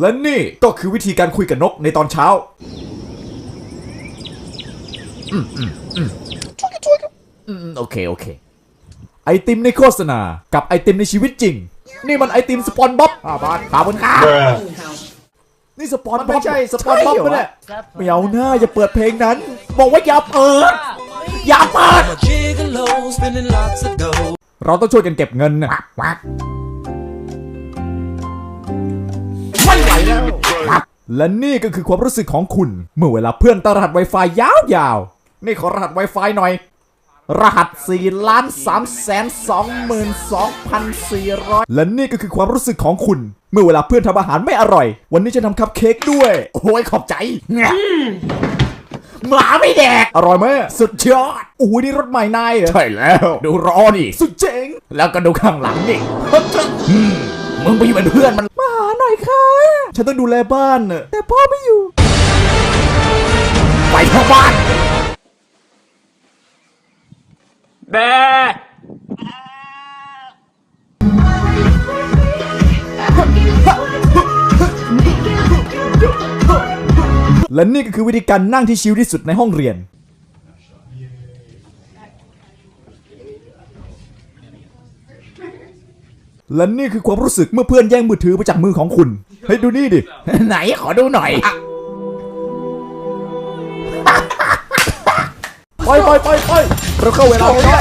และนี่ก็คือวิธีการคุยกับนกในตอนเช้า อืมอืมอืมอืมโอเค โอเค ไอติมในโฆษณา กับไอติมในชีวิตจริง นี่มันไอติมสปอนบ๊อบอ่าบาทขอบคุณครับ นี่สปอนบ๊อบไม่ใช่สปอนบ๊อบปะเนี่ยไม่เอาหน้าอย่าเปิดเพลงนั้น บอกว่าอย่าเปิด อย่าเปิด I'm a gigolo, spending lots of dough. เราต้องช่วยกันเก็บเงินนะ และนี่ก็คือความรู้สึกของคุณ เมื่อเวลาเพื่อนตั้งรหัส Wi-Fi ยาวๆ นี่ขอรหัส Wi-Fi หน่อย รหัส4ล้าน3แสน22,400และนี่ก็คือความรู้สึกของคุณ เมื่อเวลาเพื่อนทำอาหารไม่อร่อย วันนี้จะทำคัพเค้กด้วย โอ้ยขอบใจหมาไม่แดก อร่อยไหมสุดยอดโอ้ยนี่รถใหม่นายเหรอ ใช่แล้ว ดูรอนี่สุดเจ๋ง แล้วก็ดูข้างหลังนี่อืมมึงไปอยู่เป็นเพื่อนมัน มาหาหน่อยค่ะ ฉันต้องดูแลบ้านน่ะแต่พ่อไม่อยู่ ไปทั้งบ้านและนี่ก็คือวิธีการนั่งที่ชิลที่สุดในห้องเรียน และนี่คือความรู้สึกเมื่อเพื่อนแย่งมือถือไปจากมือของคุณ เฮ้ยดูนี่ดิ ไหนขอดูหน่อยไปไปไปไปเราเข้าเวลาไม่ได้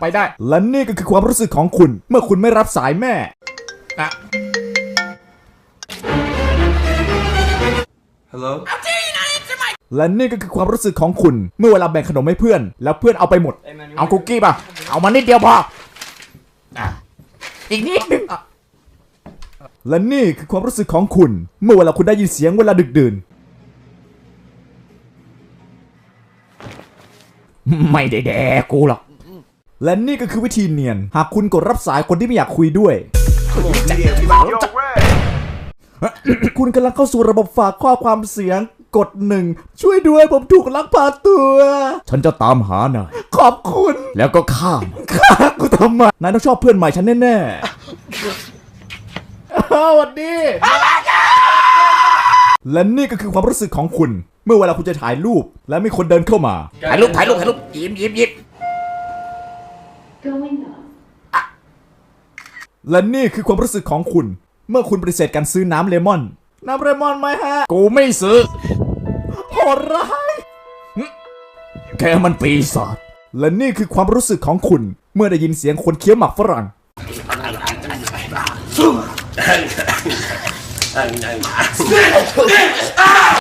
ไปได้ และนี่ก็คือความรู้สึกของคุณ เมื่อคุณไม่รับสายแม่อะ Hello? และนี่ก็คือความรู้สึกของคุณ เมื่อเวลาแบ่งขนมให้เพื่อน แล้วเพื่อนเอาไปหมด เอาคุกกี้ป่ะ เอามานิดเดียวพอ อะ อีกนิดนึงและนี่คือความรู้สึกของคุณ เมื่อเวลาคุณได้ยินเสียงเวลาดึกดื่น ไม่ได้แดกกูหรอก และนี่ก็คือวิธีเนียน หากคุณกดรับสายคนที่ไม่อยากคุยด้วย คุณกำลังเข้าสู่ระบบฝากข้อความเสียงกดหนึ่งช่วยด้วยผมถูกลักพาตัว ฉันจะตามหานายขอบคุณ แล้วก็ข้ามฆ่ากู ทำไมนายต้องชอบเพื่อนใหม่ฉันแน่ๆสวัสดี และนี่ก็คือความรู้สึกของคุณ เมื่อเวลาคุณจะถ่ายรูป และมีคนเดินเข้ามา ถ่ายรูปถ่ายรูปถ่ายรูปยิ้มยิ้มยิ้ม Going up. และนี่คือความรู้สึกของคุณ เมื่อคุณปฏิเสธการซื้อน้ำเลมอน น้ำเลมอนไหมฮะกูไม่ซื้อโหดร้ายแกมันปีศาจ และนี่คือความรู้สึกของคุณ เมื่อได้ยินเสียงคนเคี้ยวหมักฝรั่งเ